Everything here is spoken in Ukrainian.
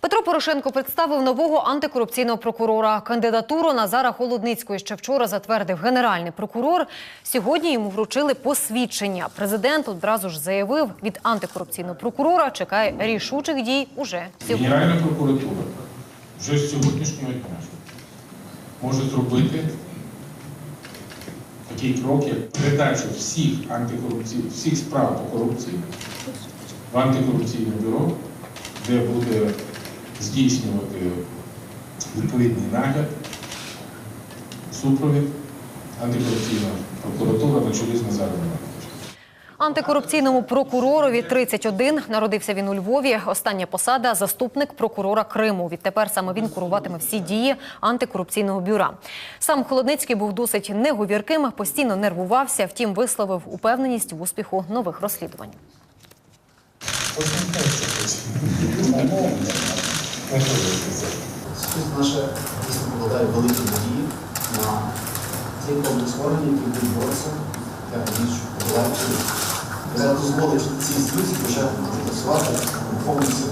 Петро Порошенко представив нового антикорупційного прокурора. Кандидатуру Назара Холодницького ще вчора затвердив генеральний прокурор. Сьогодні йому вручили посвідчення. Президент одразу ж заявив, від антикорупційного прокурора чекає рішучих дій уже сьогодні. Генеральна прокуратура вже з сьогоднішнього дня може зробити такий крок, як передачу всіх антикорупційних, всіх справ по корупції в антикорупційне бюро, де буде здійснювати відповідний нагляд, супровід антикорупційна прокуратура на чолі з Назаром Антикорупційному прокуророві 31. Народився він у Львові. Остання посада заступник прокурора Криму. Відтепер саме він куруватиме всі дії антикорупційного бюра. Сам Холодницький був досить неговірким, постійно нервувався. Втім, висловив упевненість в успіху нових розслідувань. Суспільство наше дійсно покладає великі надії на цей комплекс органів, які будуть боротися для більш подальшої. Я дозволить ці інституції почати працювати повністю